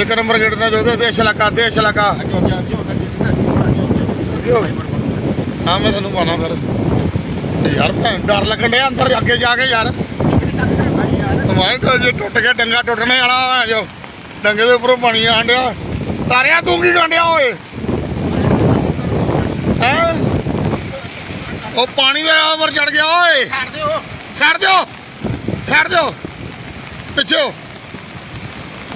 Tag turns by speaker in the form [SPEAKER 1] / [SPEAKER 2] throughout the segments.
[SPEAKER 1] ਇੱਕ number gate ਦਾ ਜੋਦੇ ਦੇਸ਼ ਇਲਾਕਾ ਦੇਸ਼ ਇਲਾਕਾ ਹਾਂ ਮੈਂ ਤੁਹਾਨੂੰ ਪਾਣਾ ਫਿਰ। ਯਾਰ ਭੈਣ ਡਰ ਲੱਗਣ ਡਿਆ ਅੰਦਰ ਅੱਗੇ ਜਾ ਕੇ ਯਾਰ। ਮੈਂ ਤਾਂ ਜੇ ਟੁੱਟ ਗਿਆ ਡੰਗਾ ਟੁੱਟਣੇ ਵਾਲਾ ਹੈ ਜੋ। ਡੰਗੇ ਦੇ ਉੱਪਰੋਂ ਪਾਣੀ ਆਣ ਡਿਆ। ਤਾਰਿਆ ਤੂੰ ਕੀ ਗੰਡਿਆ ਓਏ? ਹੈ? ਉਹ ਪਾਣੀ ਦੇ ਉੱਪਰ ਚੜ ਗਿਆ ਓਏ।
[SPEAKER 2] ਛੱਡ ਦਿਓ।
[SPEAKER 1] ਛੱਡ ਦਿਓ। ਛੱਡ ਦਿਓ। ਪਿੱਛੇ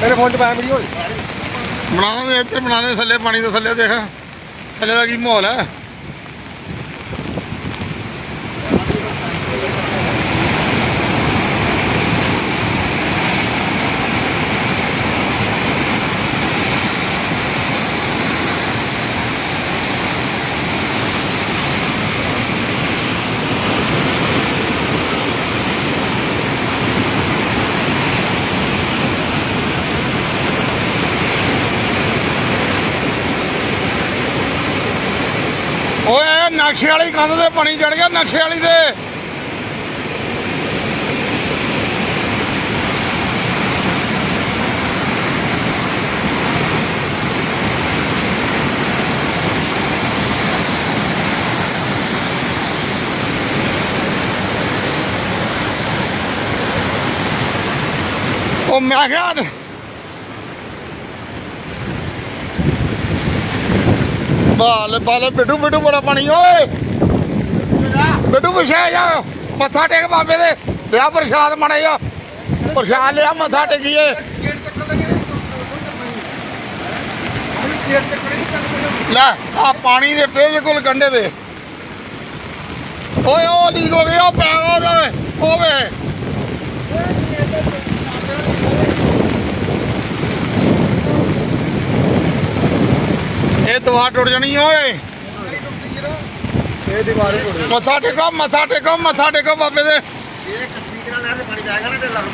[SPEAKER 2] ਮੇਰੇ ਫੋਨ 'ਚ ਪਾਇਆ ਵੀਡੀਓ
[SPEAKER 1] ਬਣਾਉਣਾ ਦੇ ਬਣਾਉਣੇ ਥੱਲੇ, ਪਾਣੀ ਦੇ ਥੱਲੇ, ਦੇਖ। ਥੱਲੇ ਦਾ ਕੀ ਮਾਹੌਲ ਹੈ? ਓਏ ਨਕਸ਼ੇ ਵਾਲੀ ਕੰਧ ਤੇ ਪਾਣੀ ਚੜ ਗਿਆ ਨਕਸ਼ੇ ਵਾਲੀ ਤੇ। ਉਹ ਮੈਂ ਕਿਹਾ ਬਾਲੇ ਬਾਲੇ, ਬਿੱਡੂ ਬਿੱਡੂ ਬੜਾ ਪਾਣੀ, ਓਏ। ਬਿੱਡੂ, ਪਿਛੇ ਜਾ। ਮੱਥਾ ਟੇਕ ਬਾਬੇ ਦੇ। ਲਿਆ ਪ੍ਰਸ਼ਾਦ ਮਣੇ ਜਾ ਪ੍ਰਸ਼ਾਦ ਲਿਆ, ਮੱਥਾ ਟੇਕੀਏ। ਲੈ, ਆ ਪਾਣੀ ਦੇ ਬਿਲਕੁਲ ਕੰਢੇ ਦੇ ਓਏ, ਉਹ ਲੀਕ ਹੋ ਗਿਆ ਉਹ ਪੈ ਉਹਦੇ, ਉਹ ਇਹ ਦਵਾ ਟੁੱਟ ਜਾਣੀ ਓਏ।
[SPEAKER 2] ਇਹ ਦੀਵਾਰ ਹੀ
[SPEAKER 1] ਮੱਥਾ ਟੇਕੋ ਮੱਥਾ ਟੇਕੋ ਮੱਥਾ ਟੇਕੋ ਬਾਬੇ ਦੇ।
[SPEAKER 2] ਇਹ ਕਸਬੀ ਨਾਲ ਨਾਲ ਪਾਣੀ ਜਾਏਗਾ ਨਾ ਤੇ ਲੱਗ